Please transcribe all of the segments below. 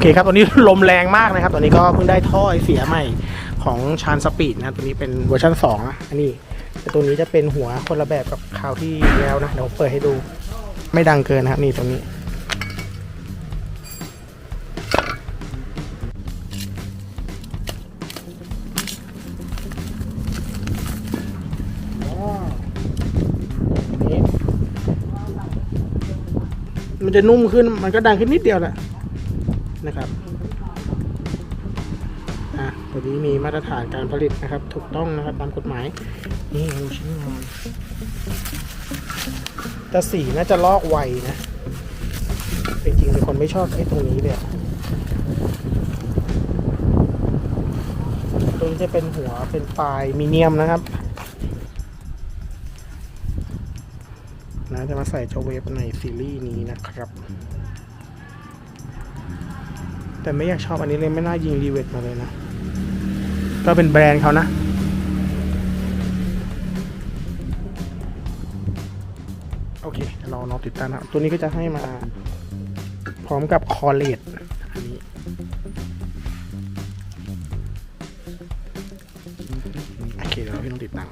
อเคครับตอนนี้ลมแรงมากนะครับ ตอนนี้ก็เพิ่งได้ท่อไอเสียใหม่ของชานสปีดนะตัวนี้เป็นเวอร์ชัน2นะอันนี้แต่ตัวนี้จะเป็นหัวคนละแบบกับคราวที่แล้วนะเดี๋ยวผมเปิดให้ดูไม่ดังเกินนะครับนี่ตรงนี้มันจะนุ่มขึ้นมันก็ดังขึ้นนิดเดียวแหละ นะครับอะตัวนี้มีมาตรฐานการผลิตนะครับ ถูกต้องนะครับตามกฎหมาย นี่ดูชิ้นงานแต่สีน่าจะลอกไวนะจริงๆเป็นคนไม่ชอบไอ้ตรงนี้เลยตรงนี้จะเป็นหัวเป็นปลายมีเนียมนะครับนะจะมาใส่เจ้าเวฟในซีรีส์นี้นะครับ แต่ไม่อยากชอบอันนี้เลยไม่น่ายิงรีเวทมาเลยนะ ก็เป็นแบรนด์เขานะ โอเคเราลองติดตั้งนะตัวนี้ก็จะให้มาพร้อมกับคอเลตอันนี้โอเคเดี๋ยวเราพี่ต้องติดตั้ง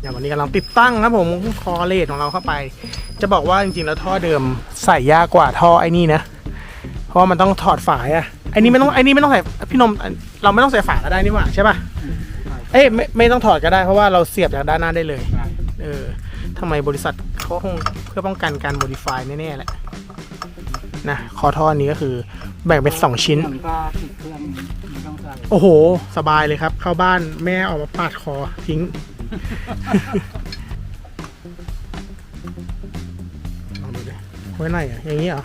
อย่างวันนี้กำลังติดตั้งครับผมคอเลทของเราเข้าไป จะบอกว่าจริงๆแล้วท่อเดิมใส่ยากกว่าท่อไอ้นี่นะ เพราะว่ามันต้องถอดฝายอะไอ้นี่ไม่ต้องไอ้นี่ไม่ต้องใส่พี่นมเราไม่ต้องใส่ฝาก็ได้นี่หว่าใช่ป่ะเอ้ยไม่ไม่ต้องถอดก็ได้เพราะว่าเราเสียบจากด้านหน้าได้เลยเออทำไมบริษัทเขาคงเพื่อป้องกันการโมดิฟายแน่ๆแหละนะคอท่อนี้ก็คือแบ่งเป็นสองชิ้นก็ติดเครื่อง โอ้โห สบายเลยครับ เข้าบ้านแม่ออกมาปาดคอทิ้ง ลองดูดิไว้ไหนอะอย่างนี้เหรอ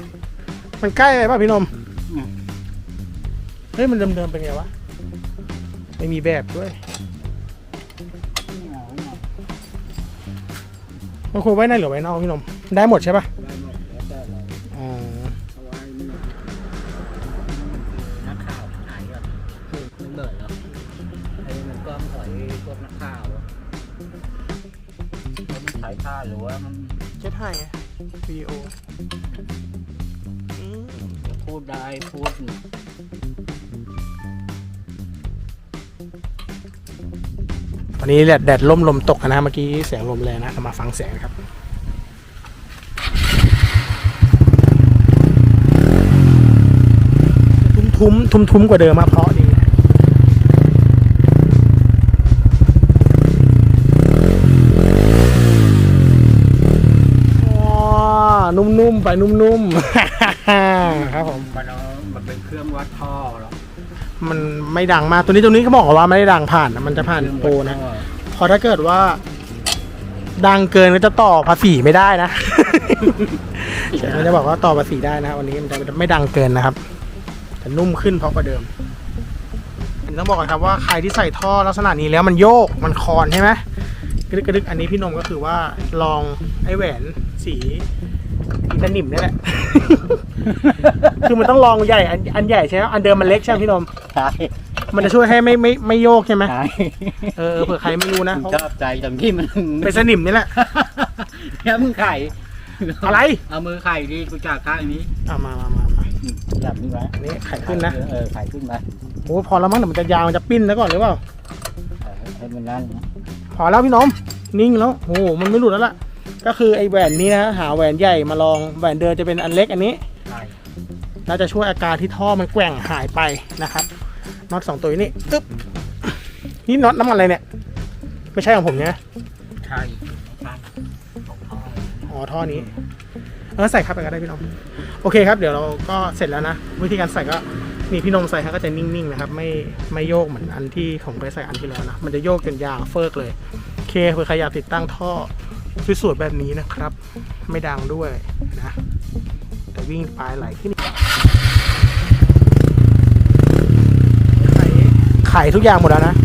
มันใกล้ไปป่ะพี่นม เฮ้ย มันเดิมๆเป็นไงวะ ไม่มีแบบด้วยเหงาเหงามันควรไว้ในหรือไว้นอกพี่นม ได้หมดใช่ป่ะ ได้ แล้วมันถ่ายภาพหรือว่ามันเจ็ดห้าไงวิดีโออืมพูดได้พูดวันนี้แดดแดดล่มลมตกนะเมื่อกี้เสียงลมแรงนะเรามาฟังเสียงครับ ทุ้มทุ้มทุ้มๆกว่าเดิมมาเพราะดีนะว้านุ่มๆ ไปนุ่มๆ ครับผม มันเอามันเป็นเครื่องวัดท่อหรอกมันไม่ดังมาก ตัวนี้ตัวนี้เขาบอกว่าไม่ได้ดังผ่านนะมันจะผ่านโปรนะพอถ้าเกิดว่า ดังเกินก็จะต่อภาษีไม่ได้นะมันจะบอกว่าต่อภาษีได้นะครับวันนี้มันจะไม่ดังเกินนะครับแต่นุ่มขึ้นเพราะกว่าเดิมอันนี้ต้องบอกก่อนครับว่าใครที่ใส่ท่อลักษณะนี้แล้วมันโยกมันคอนใช่ไหมกระดึกกระดึกอันนี้พี่นมก็คือว่าลองไอ้แหวนสี อีตานิมนี่แหละ คือมันต้องลองใหญ่อันอันใหญ่ใช่ไหมอันเดิมมันเล็กใช่ไหมพี่นม ใช่มันจะช่วยให้ไม่ไม่ไม่โยกใช่ไหมใช่เออเออเผื่อใครไม่รู้นะชอบใจตรงที่มันเป็นสนิมนี่แหละ แล้วมึงไข่อะไร เอามือไข่ดิกูจากข้างนี้อะมามามามาจับนี่ไว้อันนี้ไข่ขึ้นนะ เออไข่ขึ้นไปโอ้พอแล้วมั้งเดี๋ยวมันจะยาวมันจะปิ้นแล้วก่อนหรือเปล่า เออให้มันนั่นนะพอแล้วพี่น้องนิ่งแล้วโอ้โหมันไม่หลุดแล้วล่ะ ก็คือไอ้แหวนนี้นะหาแหวนใหญ่มาลองแหวนเดินจะเป็นอันเล็กอันนี้ไข่น่าจะช่วยอาการที่ท่อมันแกว่งหายไปนะครับน็อตสองตัวนี้ตึ๊บนี่น็อตน้ำมันอะไรเนี่ย ไม่ใช่ของผมเนี่ยไข่ไข่ของพ่ออ๋อท่อนี้เออใส่เข้าไปก็ได้พี่น้องโอเคครับเดี๋ยวเราก็เสร็จแล้วนะ วิธีการใส่ก็นี่พี่นมใส่ฮะก็จะนิ่งๆนะครับ ไม่ไม่โยกเหมือนอันที่ผมไปใส่อันที่แล้วนะ มันจะโยกจนยาวเฟิกเลยโอเคเผื่อใครอยากติดตั้งท่อ สวยๆแบบนี้นะครับ ไม่ดังด้วยนะ แต่วิ่งปลายไหลขึ้นไขไขทุกอย่างหมดแล้วนะ